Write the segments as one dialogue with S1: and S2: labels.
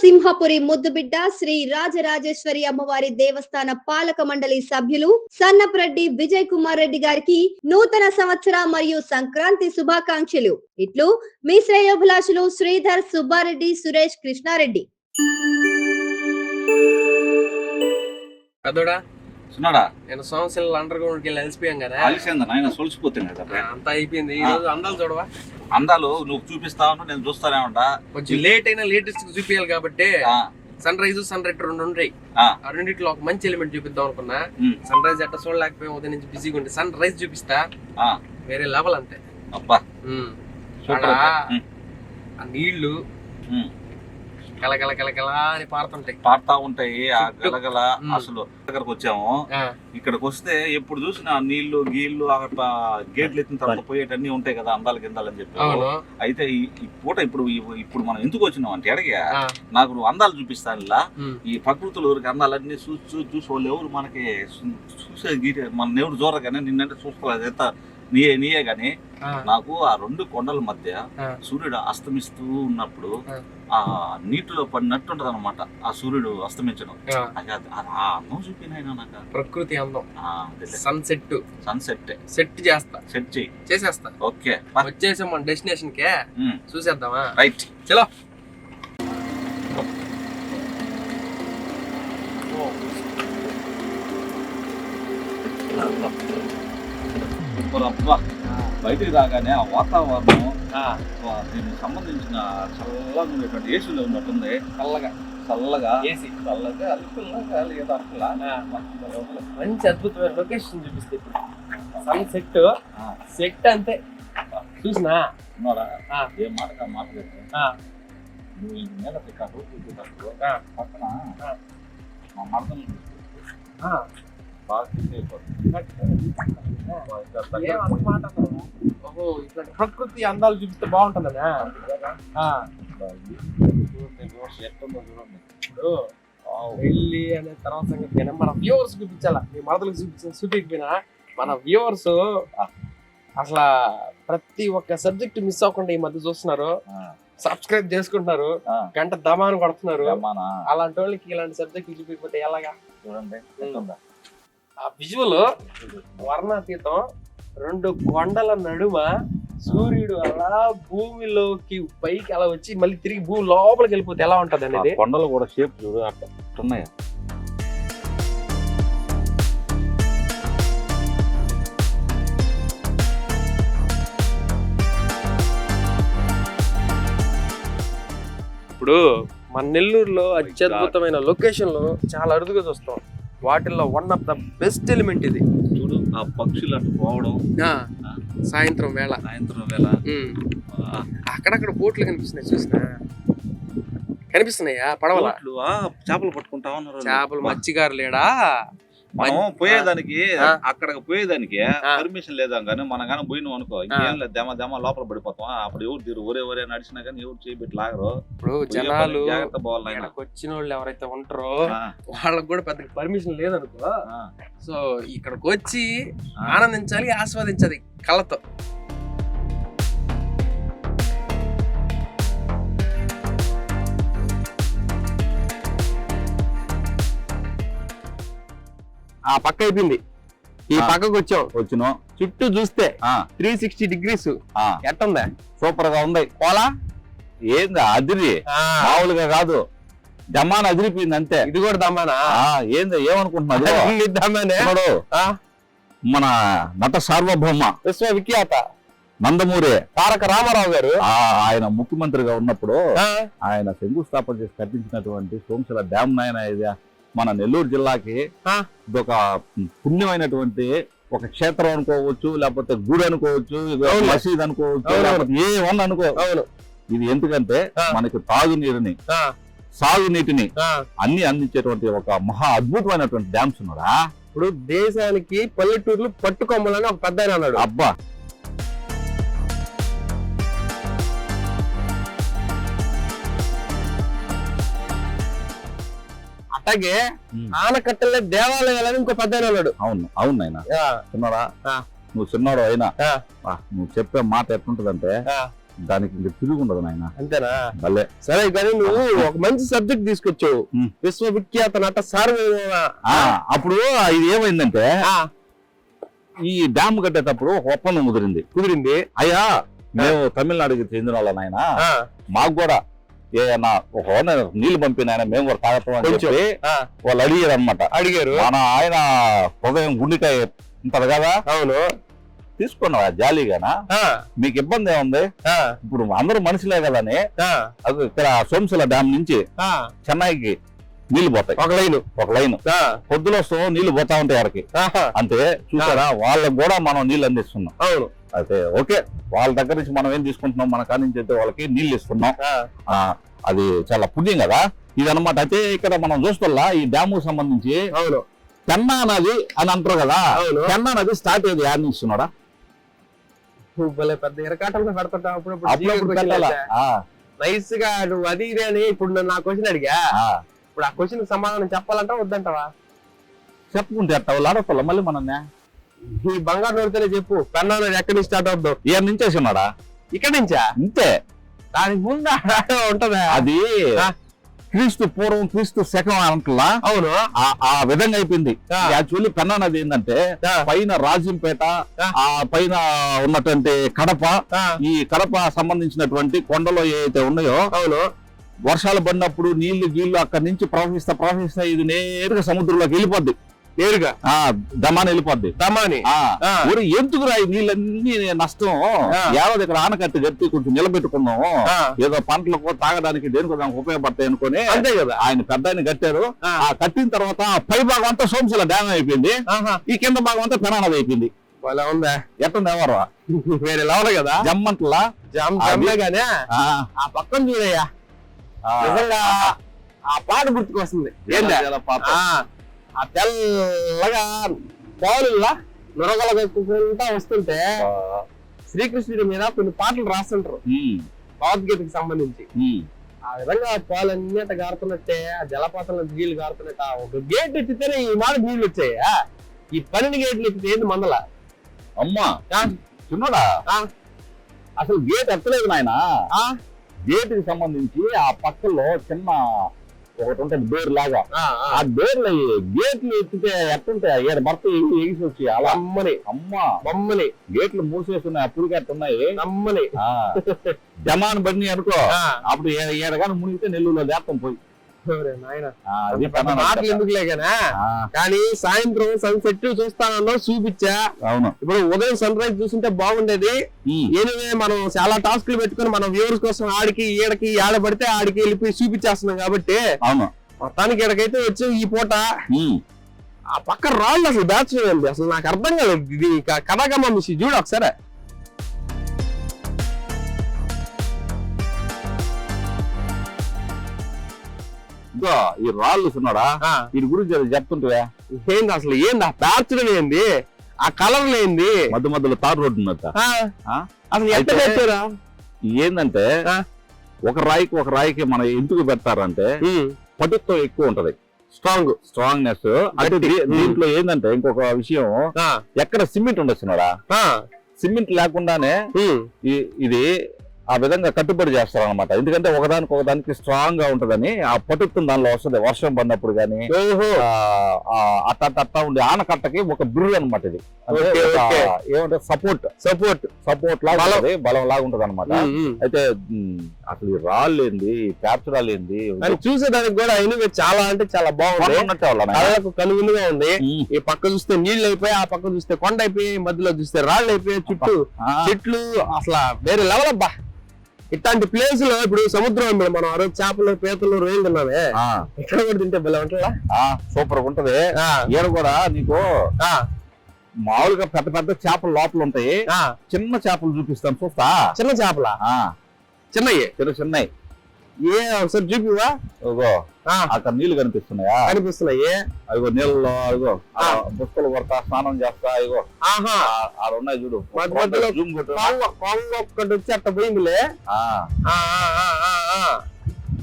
S1: సింహపురి ముద్దుబిడ్డ శ్రీ రాజరాజేశ్వరి అమ్మవారి దేవస్థాన పాలక మండలి సభ్యులు సన్నప్రెడ్డి విజయ్ కుమార్ రెడ్డి గారికి నూతన సంవత్సర మరియు సంక్రాంతి శుభాకాంక్షలు. ఇట్లు మీ శ్రేయోభిలాషులు శ్రీధర్ సుబ్బారెడ్డి సురేష్ కృష్ణారెడ్డి.
S2: చిన్నడా
S3: నేను సోమశిల అండర్ గ్రౌండ్ వెళ్ళి అలసిపోయాం కదా.
S2: అలిసింది నాయన సొలిసిపోతుంది కదా
S3: అంతా అయిపోయింది. ఈ రోజు అందాలు చూడవా?
S2: అందాలు నువ్వు చూపిస్తా ఉన్నా నేను చూస్తానే ఉంటా.
S3: కొంచెం లేట్ అయినా లేటెస్ట్ చూపించాలి కాబట్టి సన్ రైజ్ సన్ రైట్ రెండు ఉంటాయి
S2: ఆ,
S3: రెండిట్లో ఒక మంచి ఎలిమెంట్ చూపిద్దాం అనుకున్నా. సన్ రైజ్ ఎట్ట చూడలేకపోయాం ఉదయం నుంచి బిజీగా ఉంటే సన్ రైజ్ చూపిస్తా. వేరే లెవెల్ అంతే.
S2: అబ్బా. నీళ్ళు ఉమ్.
S3: కలకల కలకల అని పారుతుంటాయి
S2: పారుతా ఉంటాయి ఆ. గలగల. అసలు దగ్గరకు వచ్చాము ఇక్కడికి వస్తే ఎప్పుడు చూసినా నీళ్ళు గీళ్ళు అక్కడ గేట్లు ఎత్తిన తర్వాత పోయేటన్నీ ఉంటాయి కదా అందాలు గిందాలని చెప్పి
S3: అవును
S2: అయితే ఈ పూట ఇప్పుడు ఇప్పుడు మనం ఎందుకు వచ్చినాం అంటే ఎడగా
S3: ఆ,
S2: నాకు నువ్వు అందాలు చూపిస్తాను ఇలా. ఈ ప్రకృతిలో ఊరికి అందాలన్నీ చూసి చూసి చూసి వాళ్ళు ఎవరు మనకి చూసే గీటే మన ఎవరు చూడగానే నిన్నంటే చూసుకోలేదు ఎంత నీయే నీయే గాని నాకు ఆ రెండు కొండల మధ్య. సూర్యుడు అస్తమిస్తూ ఉన్నప్పుడు
S3: ఆ.
S2: నీటిలో పడినట్టు ఉంటది అనమాట ఆ సూర్యుడు అస్తమించడం.
S3: ఆ,
S2: అది చూపినాయినా నాకు.
S3: ప్రకృతి అందం.
S2: ఆ,
S3: సన్ సెట్
S2: సన్సెట్
S3: సెట్ చేస్తా.
S2: సెట్ చెయ్యి
S3: చేసేస్తా.
S2: ఓకే
S3: వచ్చేసాం మన డెస్టినేషన్ కే చూసేద్దామా?
S2: రైట్
S3: చలో.
S2: అబ్బా బయటికి రాగానే ఆ వాతావరణం దీనికి సంబంధించిన చల్లగా ఉండేటువంటి ఏసీలో ఉన్నట్టుంది.
S3: చల్లగా.
S2: చల్లగా.
S3: ఏసీ
S2: చల్లగా అల్పుల్లాగా లేదా అట్లా
S3: మంచి అద్భుతమైన లొకేషన్ చూపిస్తే సన్ సెట్ సెట్ అంతే. చూసినా?
S2: ఉన్నారా?
S3: ఆ.
S2: ఏ మాట కా మాట చెప్పు.
S3: ఆ,
S2: నువ్వు ఈ నేల
S3: ఆ,
S2: పక్కన. మా మరదలు
S3: ప్రకృతి అందాలు చూపిస్తే. ఇప్పుడు వెళ్ళి అనే తర్వాత సంగతి మన వ్యూవర్స్ చూపించాలా? మీ మరదలకు చూపించిన చూపించకపోయినా? మన వ్యూవర్స్ అసలు ప్రతి ఒక్క సబ్జెక్ట్ మిస్ అవ్వకుండా ఈ మధ్య చూస్తున్నారు. సబ్స్క్రైబ్ చేసుకుంటున్నారు. గంట దమాను కొడుతున్నారు? అలాంటి వాళ్ళకి ఇలాంటి సబ్జెక్ట్ చూపించకపోతే ఎలాగా?
S2: చూడండి?
S3: ఆ విజువల్ వర్ణాతీతం రెండు కొండల నడుమ సూర్యుడు అలా భూమిలోకి పైకి అలా వచ్చి మళ్ళీ తిరిగి భూమి లోపలికి వెళ్ళిపోతే ఎలా ఉంటది అనేది?
S2: కొండలు కూడా షేప్ చూడు అట్లా ఉన్నాయి
S3: ఇప్పుడు మన నెల్లూరులో అత్యద్భుతమైన లొకేషన్లు చాలా అరుదుగా చూస్తాం. వాటిల్లో one of the best element ఇది.
S2: చూడు ఆ పక్షులు అటు పోవడం.
S3: సాయంత్రం వేళ.
S2: సాయంత్రం వేళ.
S3: అక్కడక్కడ బోట్లు కనిపిస్తున్నాయి చూసినా? కనిపిస్తున్నాయా? పడవల?
S2: చేపలు పట్టుకుంటా ఉన్నారు.
S3: చేపలు మత్స్యకారు లేడా?
S2: మనం పోయేదానికి. అక్కడికి పోయేదానికి. పర్మిషన్ లేదా కానీ మనం కానీ పోయినాం అనుకో ఇంకేం లేదు దెమ దెమ లోపల పడిపోతాం అప్పుడు ఎవరు తీరు ఒరే ఒరే నడిచినా కానీ ఎవరు చేయబెట్టి లాగరు
S3: ఇప్పుడు జనాలు
S2: జాగ్రత్త పోవాలి.
S3: ఇక్కడికి వచ్చిన వాళ్ళు ఎవరైతే ఉంటారో వాళ్ళకి కూడా పెద్ద పర్మిషన్ లేదనుకో సో ఇక్కడికి వచ్చి. ఆనందించాలి ఆస్వాదించాలి కళ్ళతో ఆ పక్క అయిపోయింది. ఈ. పక్కకు వచ్చాం.
S2: వచ్చినాం.
S3: చుట్టూ చూస్తే
S2: ఆ,
S3: త్రీ సిక్స్టీ డిగ్రీస్
S2: ఆ,
S3: ఎట్టుందా?
S2: సూపర్గా ఉంది.
S3: పోలా
S2: ఏంది అదిరి? మామూలుగా కాదు. జమాన్ అదిరిపోయింది అంతే.
S3: ఇది కూడా దమ్మానా?
S2: ఆ, ఏంది
S3: ఆ,
S2: మన నట సార్వభౌమ.
S3: విశ్వవిఖ్యాత.
S2: నందమూరి.
S3: తారక రామారావు గారు.
S2: ఆ, ఆయన ముఖ్యమంత్రిగా ఉన్నప్పుడు ఆయన శంకుస్థాపన చేసి కట్టించినటువంటి సోమశిల డ్యామ్ నాయన ఇది. మన నెల్లూరు జిల్లాకి. ఇదొక పుణ్యమైనటువంటి ఒక క్షేత్రం అనుకోవచ్చు లేకపోతే గుడి అనుకోవచ్చు. మసీద్ అనుకోవచ్చు. లేకపోతే ఏమన్నా అనుకో ఇది ఎందుకంటే. మనకి తాగునీరుని సాగునీటిని. అన్ని అందించేటువంటి ఒక మహా అద్భుతమైనటువంటి డ్యామ్స్ ఉన్నారా
S3: ఇప్పుడు దేశానికి పల్లెటూర్లు పట్టుకొమ్మలని ఒక పెద్ద అన్నాడు
S2: అబ్బా
S3: అట్లాగే. ఆనకట్టలే దేవాలయాలని ఇంకో పెద్ద ఆయన అన్నాడు.
S2: అవును అవును నాయన.
S3: ఆ,
S2: చిన్నరా
S3: ఆ.
S2: నువ్వు చిన్నోడు అయినా? నువ్వు చెప్పే మాట ఎట్లుంటదంటే. దానికి ఇంక తిరిగి ఉండదు నాయన.
S4: అంతేనా?
S2: భలే.
S4: సరే కానీ నువ్వు ఒక మంచి సబ్జెక్ట్ తీసుకొచ్చావు. విశ్వవిఖ్యాత నట సార్వభౌమ.
S2: ఆ, అప్పుడు ఇది ఏమైందంటే
S4: ఆ,
S2: ఈ డ్యామ్ కట్టేటప్పుడు ఒప్పందం కుదిరింది
S4: కుదిరింది.
S2: అయ్యా మేము తమిళనాడుకి చెందిన వాళ్ళ నాయన. మాకు కూడా ఏదన్నా ఒక నీళ్ళు పంపిన ఆయన మేము కూడా తాగతాం అని. చెప్పి వాళ్ళు అడిగారు అనమాట
S4: అడిగారు.
S2: మన ఆయన హృదయం గుండెకాయ ఉంటది కదా?
S4: అవును.
S2: తీసుకున్నావా జాలీగానా? మీకు ఇబ్బంది ఏముంది?
S4: ఆ,
S2: ఇప్పుడు అందరూ మనుషులే కదని? ఇక్కడ సోమశిల డ్యామ్ నుంచి
S4: ఆ,
S2: చెన్నైకి నీళ్ళు పోతాయి.
S4: ఒక లైను.
S2: ఒక లైన్. వస్తాం నీళ్ళు పోతా ఉంటాయి
S4: ఆహా,
S2: అంతే చూసారా? వాళ్ళకి కూడా మనం నీళ్ళు అందిస్తున్నాం.
S4: అవును.
S2: అయితే ఓకే. వాళ్ళ దగ్గర నుంచి మనం ఏం తీసుకుంటున్నాం? మన కాడి నుంచి అయితే వాళ్ళకి నీళ్ళు ఇస్తున్నాం. అది చాలా పుణ్యం కదా? ఇది అనమాట అయితే ఇక్కడ మనం చూస్తున్నా ఈ డ్యాము సంబంధించి
S4: అవును.
S2: పెన్నా నది అని అంటారు కదా?
S4: అవును.
S2: పెన్నా నది స్టార్ట్ అయ్యేది యాడ్ ఇస్తున్నాడా?
S4: పెద్ద అప్పుడప్పుడు నైస్గా నువ్వు అది ఇది అని ఇప్పుడు నా క్వశ్చన్ అడిగా.
S2: ఆ.
S4: ఇప్పుడు ఆ క్వశ్చన్ సమాధానం చెప్పాలంటా వద్దంటావా?
S2: చెప్పుకుంటే అట్ట వాళ్ళు ఆడతాం మళ్ళీ మనల్ని?
S4: ఈ బంగారు నోడితేనే చెప్పు. నది ఎక్కడి నుంచి స్టార్ట్ అవుతావు
S2: ఇయర్ నుంచి వేసినాడా
S4: ఇక్కడ నుంచా?
S2: అంతే
S4: దానికి ముందు ఉంటదా?
S2: అది. క్రీస్తు పూర్వం క్రీస్తు శకం అంటలా?
S4: అవును.
S2: ఆ ఆ విధంగా అయిపోయింది.
S4: ఆ.
S2: యాక్చువల్లీ పెన్నా నది ఏంటంటే. పైన రాజంపేట
S4: ఆ.
S2: పైన ఉన్నటువంటి కడప ఈ కడప సంబంధించినటువంటి కొండలు ఏవైతే ఉన్నాయో
S4: అవును.
S2: వర్షాలు పడినప్పుడు నీళ్ళు గీళ్ళు అక్కడి నుంచి ప్రవహిస్తా ప్రవహిస్తా ఇది నేరుగా సముద్రంలోకి వెళ్ళిపోద్ది.
S4: నేరుగా?
S2: ఆ దమాని వెళ్ళిపోద్ది.
S4: దమాని.
S2: ఊరు ఎందుకురా నీళ్ళన్నీ నష్టం?
S4: ఆ.
S2: ఏడాది ఇక్కడ ఆనకట్టు కట్టి కొంచెం నిలబెట్టుకున్నాము.
S4: ఆ,
S2: ఏదో పంటలకు తాగడానికి దేనికి దానికి ఉపయోగపడతాయి అనుకుని
S4: అంతే కదా.
S2: ఆయన పెద్ద ఆయన కట్టారు.
S4: ఆ.
S2: కట్టిన తర్వాత ఆ పై భాగం అంతా సోమశిల డ్యామ్ అయిపోయింది. ఈ కింద భాగం అంతా పెనానది అయిపోయింది.
S4: ఉందా?
S2: ఎట్ట ఎవరు?
S4: వేరే లెవెల్ కదా.
S2: జమ్మంట్లా?
S4: జమ్మే
S2: ఆ,
S4: పక్కన చూడయ్యా.
S2: ఆ,
S4: పాట గుర్తుకొస్తుంది. ఏందా?
S2: జల పాప.
S4: ఆ తెల్లగా నొరగల వేసుకుంటా వస్తుంటే శ్రీకృష్ణుడి మీద కొన్ని పాటలు రాస్తుంటారు భగవద్గీతకి సంబంధించి. ఆ విధంగా పాలన్నీ అట్ట గారుతున్నట్టే ఆ జలపాతంలో నీళ్ళు గారుతున్నట్టు ఒక గేట్ ఎత్తితేనే ఈ మాట నీళ్ళు వచ్చాయి? ఈ పన్నెండు గేట్లు ఎత్తితే ఏంది మందల
S2: అమ్మా? చిన్నోడా
S4: ఆ?
S2: అసలు గేట్ ఎత్తలేదు నాయన
S4: ఆ?
S2: గేట్కి సంబంధించి ఆ పక్కలో చిన్న ఒకటి ఉంటుంది బేర్ లాగా
S4: ఆ,
S2: బేర్లు గేట్లు ఎత్తితే ఎట్టుంటాయి ఏడు భర్త ఎగి ఎగిసి వచ్చి అలా
S4: నమ్మని
S2: అమ్మా
S4: బొమ్మని
S2: గేట్లు మూసేస్తున్నాయి అప్పుడు ఎట్టున్నాయి
S4: నమ్మని.
S2: ఆ. జమాన్ బండి అనుకో. అప్పుడు ఏడగానే మునిగితే నెల్లూరులో దేత్తం పోయి.
S4: మాటలు ఎందుకులే గానా
S2: ఆ,
S4: కానీ సాయంత్రం సన్సెట్ చూస్తానన్నా చూపించా.
S2: అవును.
S4: ఇప్పుడు ఉదయం సన్ రైజ్ చూస్తుంటే బాగుండేది. ఎనివే మనం చాలా టాస్క్లు పెట్టుకొని మన వ్యూవర్స్ కోసం ఆడికి ఈడకి ఆడ పడితే ఆడికి వెళ్ళిపోయి చూపించేస్తున్నాం కాబట్టి
S2: అవును.
S4: మొత్తానికి ఇక్కడికైతే వచ్చి ఈ పూట. ఆ పక్క రాళ్ళు అసలు బ్యాచ్ అసలు నాకు అర్థం కాలేదు. ఇది కథాగమ్మ మిసి చూడు ఒకసారి.
S2: ఇదో ఈ రాళ్ళు సున్నాడా?
S4: ఆ,
S2: వీటి గురించి చెప్తుంటే?
S4: ఏంది అసలు ఏంది ఆ పేర్చడం ఏంది? ఆ కలర్ ఏంది?
S2: మధ్య మధ్యలో తారు రోడ్డు ఉన్నట్ట?
S4: అసలు ఎంత పెట్టారా?
S2: ఏంటంటే
S4: ఆ.
S2: ఒక రాయికి ఒక రాయికి మన ఎందుకు పెడతారంటే పటుత్వం ఎక్కువ ఉంటది.
S4: స్ట్రాంగ్
S2: స్ట్రాంగ్నెస్ అంటే. దీంట్లో ఏంటంటే ఇంకొక విషయం ఎక్కడ సిమెంట్ ఉండొచ్చున్నాడా సిమెంట్ లేకుండానే ఇది ఆ విధంగా కట్టుబడి చేస్తారు అనమాట ఎందుకంటే ఒకదానికి ఒకదానికి స్ట్రాంగ్గా ఉంటదని ఆ పటుత్వం దానిలో వస్తుంది. వర్షం పడినప్పుడు గానీ
S4: ఓహో.
S2: ఆ, ఆ అట్ట అట్ట ఉండే ఆనకట్టకి ఒక బిర్రు అనమాట ఇది. ఏమంటే సపోర్ట్.
S4: సపోర్ట్.
S2: సపోర్ట్ లాగా
S4: బలం.
S2: లాగా ఉంటది అనమాట అయితే అసలు ఈ రాళ్ళు ఏంది? ఈ పేర్చడాలు ఏంది?
S4: అని చూసేదానికి కూడా ఎనివే చాలా అంటే చాలా బాగుంది. కనువిందుగా ఉంది. ఈ పక్క చూస్తే నీళ్ళు అయిపోయి ఆ పక్క చూస్తే కొండ అయిపోయి మధ్యలో చూస్తే రాళ్ళు అయిపోయి చుట్టూ చెట్లు అసలు వేరే లెవెల్ అబ్బా. ఇట్లాంటి ప్లేస్లో ఇప్పుడు సముద్రం మనం ఆ రోజు చేపలు పీతలు రొయ్యలు తిన్నామే. ఇక్కడ కూడా తింటే బలం ఉంటుందా?
S2: సూపర్ ఉంటది. ఈడ కూడా నీకు
S4: ఆ,
S2: మామూలుగా పెద్ద పెద్ద చేపలు లోపల ఉంటాయి. చిన్న చేపలు చూపిస్తాను చూస్తా?
S4: చిన్న చేపల? చిన్నయ్యి
S2: చిన్న చిన్నవి
S4: ఏ ఒకసారి చూపివా ఆ,
S2: అక్కడ నీళ్ళు కనిపిస్తున్నాయా?
S4: కనిపిస్తున్నాయి.
S2: అదిగో నీళ్ళలో అదిగో. బుక్కలు కొడతా స్నానం చేస్తా ఆ- ఆడ ఉన్నాయి చూడు.
S4: ఒక్కటి వచ్చి అట్ట పోయిందిలే.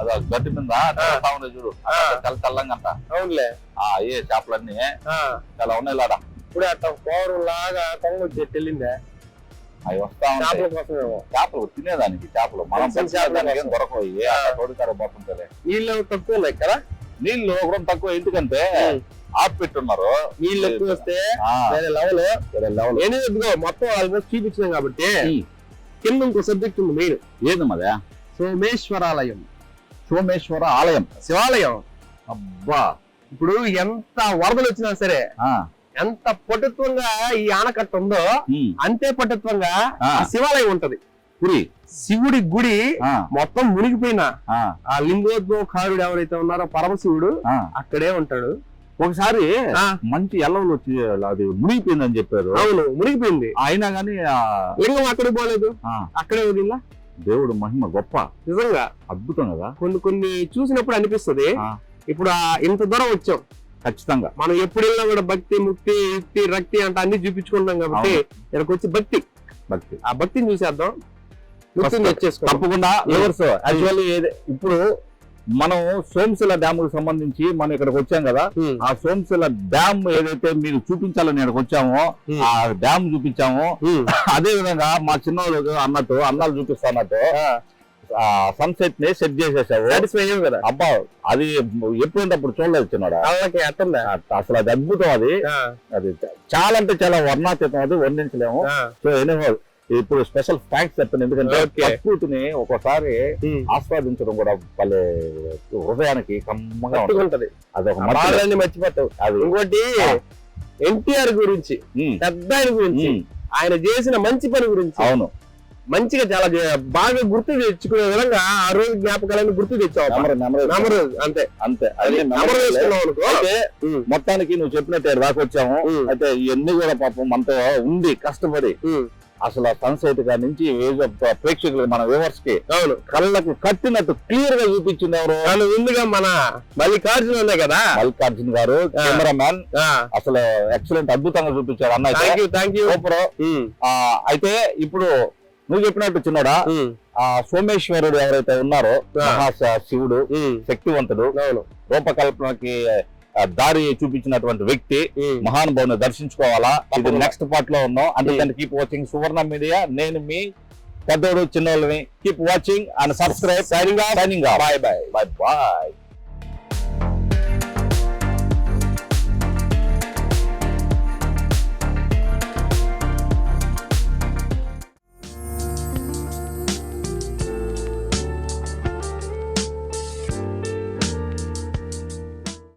S2: అదో గట్టి మీద ఉన్నాయి చూడు. తెల్ల తెల్లంగా అంట.
S4: అవునులే.
S2: ఆ ఏ చేపలన్నీ. చాలా ఉన్నాయి లాడా.
S4: ఇప్పుడే అట్ట కోరు లాగా కొంగ వచ్చి వెళ్ళిందే.
S2: అవి వస్తా ఉంటాయి.
S4: చేపల
S2: తినేదానికి చేపలు. మనం పెంచేదానికి ఏం. దొరకవు. తోడుకార పోతుంటది
S4: నీళ్ళు తక్కువ ఉన్నాయి కదా
S2: నీళ్ళు కూడా తక్కువ ఎందుకంటే ఆపు పెట్టున్నారు
S4: నీళ్ళు ఎక్కువ వస్తే వేరే లెవెల్.
S2: వేరే.
S4: నేను ఇదిగో మొత్తం ఆల్మోస్ట్ చూపించినాం కాబట్టి. కింద ఇంకో సబ్జెక్ట్ ఉంది మెయిన్
S2: ఏది మదే
S4: సోమేశ్వరాలయం.
S2: సోమేశ్వర ఆలయం.
S4: శివాలయం.
S2: అబ్బా!
S4: ఇప్పుడు ఎంత వరదలు వచ్చినా సరే
S2: ఆ,
S4: ఎంత పటుత్వంగా ఈ ఆనకట్ట ఉందో అంతే పటుత్వంగా శివాలయం ఉంటది.
S2: పురి
S4: శివుడి గుడి మొత్తం మునిగిపోయిన
S2: ఆ,
S4: లింగోద్భవకారుడు ఎవరైతే ఉన్నారో పరమశివుడు. అక్కడే ఉంటాడు.
S2: ఒకసారి మంచి ఎల్లవలు వచ్చి అది మునిగిపోయిందని చెప్పారు.
S4: అవును మునిగిపోయింది.
S2: అయినా గానీ
S4: లింగం అక్కడికి పోలేదు. అక్కడే వదిలిలా
S2: దేవుడు మహిమ గొప్ప.
S4: నిజంగా.
S2: అద్భుతం కదా.
S4: కొన్ని కొన్ని చూసినప్పుడు అనిపిస్తది. ఇప్పుడు ఇంత దూరం వచ్చాం.
S2: ఖచ్చితంగా.
S4: మనం ఎప్పుడు వెళ్ళినా కూడా భక్తి ముక్తి యుక్తి రక్తి అంటే అన్ని చూపించుకుంటాం కాబట్టి ఇక్కడికి వచ్చి భక్తి.
S2: భక్తి.
S4: ఆ భక్తిని చూసేద్దాం.
S2: తప్పకుండా రివర్స్. యాక్చువల్లీ ఇప్పుడు మనం సోమశిల డ్యామ్కి సంబంధించి మనం ఇక్కడికి వచ్చాం కదా ఆ సోమశిల డ్యామ్ ఏదైతే మీరు చూపించాలని ఇక్కడికి వచ్చామో ఆ డ్యామ్ చూపించాము అదే విధంగా మా చిన్నోళ్ళు అన్నట్టు అన్నాలు చూపిస్తా అన్నట్టు సన్సెట్ని సెట్ చేసేసావు.
S4: సాటిస్ఫై అయ్యాం కదా.
S2: అబ్బా అది ఎప్పుడంటే అప్పుడు చూడలేదు చిన్నోడా.
S4: వాళ్ళకి అట్టుందా
S2: అసలు అది అద్భుతం అది. అది చాలా అంటే చాలా వర్ణాతీతం అది వర్ణించలేము. సో ఎనీహో ఇప్పుడు స్పెషల్ ఫ్యాక్ట్స్ చెప్తాను ఎందుకంటే. ప్రకృతిని ఒకసారి ఆస్వాదించడం కూడా భలే హృదయానికి కమ్మగా ఉంటుంది. అది ఒక
S4: మర్చిపోతావు.
S2: అది.
S4: ఇంకోటి. ఎన్టీఆర్ గురించి పెద్ద గురించి ఆయన చేసిన మంచి పని గురించి
S2: అవును.
S4: మంచిగా చాలా బాగా గుర్తు తెచ్చుకునే విధంగా ఆ రోజు జ్ఞాపకాలను గుర్తు తెచ్చావు అంతే.
S2: అంతే. అయితే. మొత్తానికి నువ్వు చెప్పినట్టే రాకొచ్చాము. అయితే ఇవన్నీ కూడా పాపం మనతో ఉంది కష్టపడి. అసలు సన్సెట్గా నుంచి ప్రేక్షకులు మన
S4: వ్యూవర్స్కి
S2: కళ్ళకు కట్టినట్టు క్లియర్గా చూపించింది ఎవరు?
S4: ముందుగా మన మల్లికార్జున ఉన్నాయి కదా.
S2: మల్లికార్జున్ గారు కెమెరామ్యాన్. అసలు ఎక్సలెంట్ అద్భుతంగా చూపించారు అన్న ఆ, అయితే ఇప్పుడు నువ్వు చెప్పినట్టు చిన్నోడా? ఆ సోమేశ్వరుడు ఎవరైతే ఉన్నారో శివుడు శక్తివంతుడు రూపకల్పనకి దారి చూపించినటువంటి వ్యక్తి మహానుభావుని దర్శించుకోవాలా? ఇది. నెక్స్ట్ పార్ట్లో ఉన్నాం. అందుకని కీప్ వాచింగ్ సువర్ణ మీడియా. నేను మీ పెద్దోడు చిన్నోళ్ళని keep watching and subscribe signing signing bye bye bye bye